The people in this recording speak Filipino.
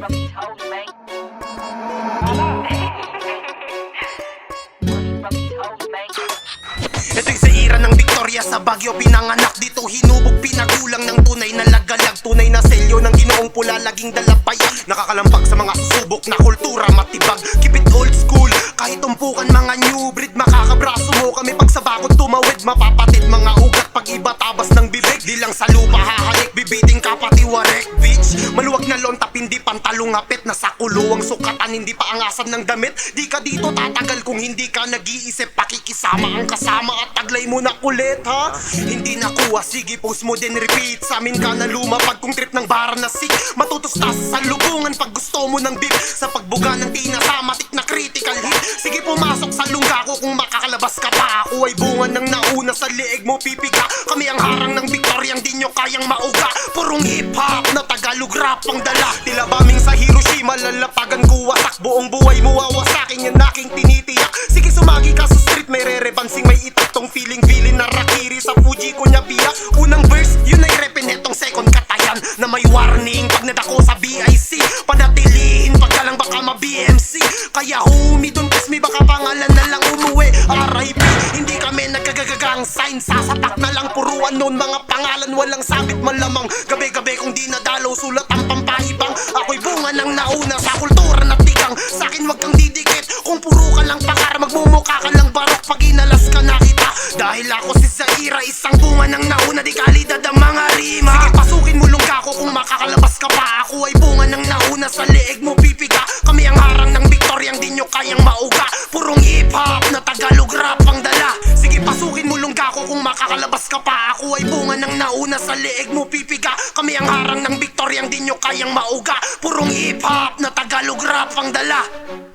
Ito'y sa ira ng Victoria sa Baguio Pinanganak. Dito hinubog pinagulang ng tunay na lagalag. Tunay na selyo ng ginoong pula laging dalapayan Nakakalampag sa mga susubok na kultura matibag. Keep it old school. Kahit tumpukan mga new breed Makakabraso mo kami. Pag sa bakod tumawid Mapapatid mga ugat. Pag iba tabas ng bibig. Di lang sa lupa hahalik bibiting ka pati warek bitch. Maluwag na lontap hindi pantalong ngapit Nasa kulo ang sukatan hindi pa angasan ng damit. Di ka dito tatagal kung hindi ka nag-iisip. Pakikisama ang kasama at taglay mo na kulit ha? Hindi nakuha sige post mo din repeat. Sa amin ka na lumapag kung trip ng bara na sick Matutustas. Sa lubungan pag gusto mo ng beef. Sa pagbuga ng tina sa matik na critical hit. Sige pumasok sa lungga ko. Kung makakalabas ka pa Ako ay bunga ng nauna sa liig mo pipiga. Kami ang harang ng Victoriang di nyo kayang mauga Purong hip hop na Tagalog rap ang dala. Tila baming sa Hiroshima lalapagan ko wasak Buong buhay mo wawasakin yan aking tinitiyak. Sige sumagi ka sa street may re-rebansing may itak feeling feeling na rakiri. Sa Fuji ko niya biyak. Unang verse yun ay repin etong second katayan. Na may warning pag nadako sa BIC Panatilihin pag ka lang baka ma-BMC Kaya homie don't kiss me baka pangalan na nagkagagagang sign Sasatak na lang puruan noon mga pangalan Walang sabit malamang. Gabi-gabi kung di nadalaw sulat ang pampahibang Ako'y bunga ng nauna sa kultura na tigang Sa'kin wag kang didikit. Kung puro ka lang pakar Magmumukha ka lang barok. Pag inalas ka na kita Dahil ako si Zaira Isang bunga ng nauna. Di kalidad ang mga rima. Sige pasukin mo lungga ko. Kung makakalabas ka pa Ako ay bunga ng nauna. Sa leeg mo pipiga. Kami ang harang ng Victoriang Di nyo kayang mauga. Purong hip hop na Tagalog rap. ang pasukin mo lungga ko Kung makakalabas ka pa. Ako ay bunga ng nauna Sa leeg mo pipiga. Kami ang harang ng Victoriang Di nyo kayang mauga. Purong hip hop na Tagalog rap ang dala